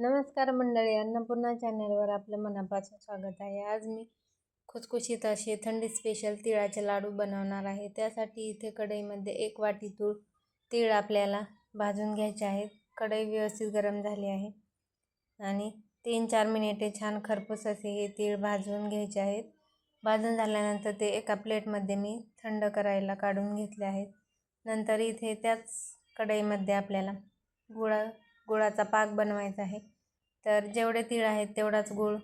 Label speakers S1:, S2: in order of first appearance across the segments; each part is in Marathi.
S1: नमस्कार मंडळी अन्नपूर्णा चॅनलवर आपलं मनापासून स्वागत आहे. आज मी खुसखुशीत असे थंडी स्पेशल तिळाचे लाडू बनवणार आहे. त्यासाठी इथे कढईमध्ये एक वाटी तूळ तीळ आपल्याला भाजून घ्यायचे आहेत. कढई व्यवस्थित गरम झाली आहे. आणि तीन चार मिनिटे छान खरपूस असे हे तीळ भाजून घ्यायचे आहेत. भाजून झाल्यानंतर ते एका प्लेटमध्ये मी थंड करायला काढून घेतले आहेत. नंतर इथे त्याच कढईमध्ये आपल्याला गुळा गुळाचा पाक बनवायचा आहे. तर जेवढे तीळ आहेत तेवढाच गूळ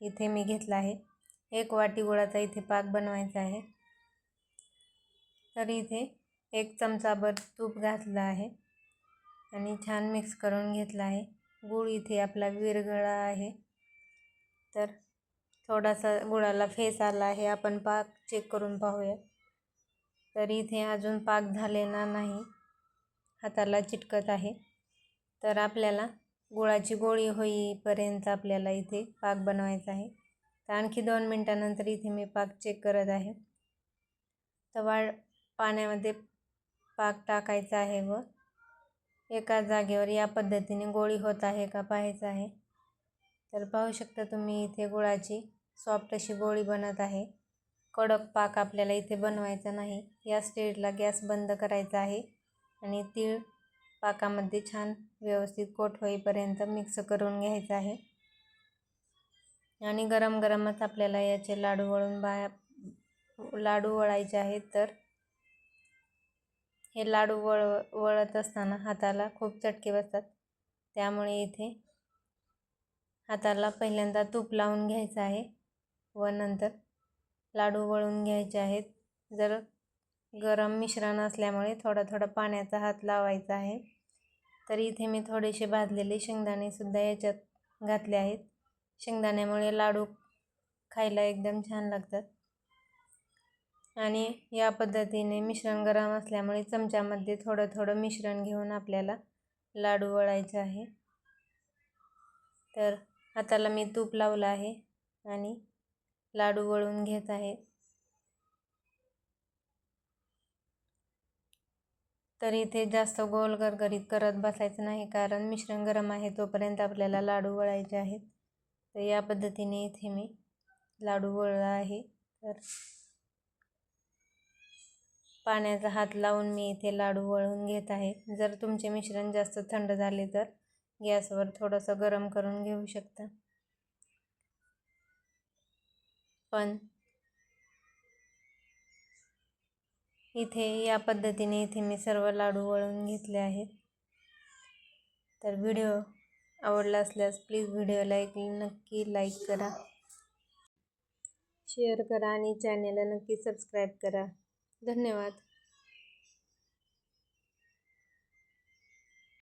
S1: इथे मी घेतला आहे. एक वाटी गुळाचा इथे पाक बनवायचा आहे. तर इथे एक चमचाभर तूप घातलं आहे आणि छान मिक्स करून घेतला आहे. गूळ इथे आपला विरघळा आहे. तर थोडासा गुळाला फेस आला आहे. आपण पाक चेक करून पाहूया. तर इथे अजून पाक झालेला नाही. हाताला चिटकत आहे. तर आपल्याला गुळाची गोळी होईपर्यंत आपल्याला इथे पाक बनवायचा आहे. तर आणखी दोन मिनटानंतर इथे मी पाक चेक करत आहे. तवा पाण्यामध्ये पाक टाकायचा आहे व एका जागेवर या पद्धतीने गोळी होत आहे का पाहायचं आहे. तर पाहू शकता तुम्ही इथे गुळाची सॉफ्ट अशी गोळी बनत आहे. कडक पाक आपल्याला इथे बनवायचा नाही. या स्टेजला गॅस बंद करायचा आहे आणि तीळ पाकामध्ये छान व्यवस्थित कोट होईपर्यंत मिक्स करून घ्यायचं आहे. आणि गरम गरमच आपल्याला याचे लाडू वळून बाया लाडू वळायचे आहेत तर हे लाडू वळ वळत असताना हाताला खूप चटके बसतात. त्यामुळे इथे हाताला पहिल्यांदा तूप लावून घ्यायचं आहे व नंतर लाडू वळून घ्यायचे आहेत. जर गरम मिश्रण असल्यामुळे थोडा थोडा पाण्याचा हात लावायचा आहे. तर इथे मी थोडेसे भाजलेले शेंगदाणेसुद्धा याच्यात घातले आहेत. शेंगदाण्यामुळे लाडू खायला एकदम छान लागतात. आणि या पद्धतीने मिश्रण गरम असल्यामुळे चमच्यामध्ये थोडं थोडं मिश्रण घेऊन आपल्याला लाडू वळायचं आहे. तर हाताला मी तूप लावलं आहे आणि लाडू वळून घेत आहे. तर इथे जास्त गोल गरगरीत करत बसायचं नाही कारण मिश्रण गरम आहे तोपर्यंत आपल्याला लाडू वळायचे आहेत. तर या पद्धतीने इथे मी लाडू वळला आहे. तर पाण्याचा हात लावून मी इथे लाडू वळून घेत आहे. जर तुमचे मिश्रण जास्त थंड झाले तर गॅसवर थोडंसं गरम करून घेऊ शकता. पण इथे या पद्धतीने इथे मी सर्व लाडू वळून घेतले आहेत. तर व्हिडिओ आवडला असल्यास प्लीज व्हिडिओला एक नक्की लाईक करा. शेअर करा आणि चॅनेलला नक्की सबस्क्राईब करा. धन्यवाद.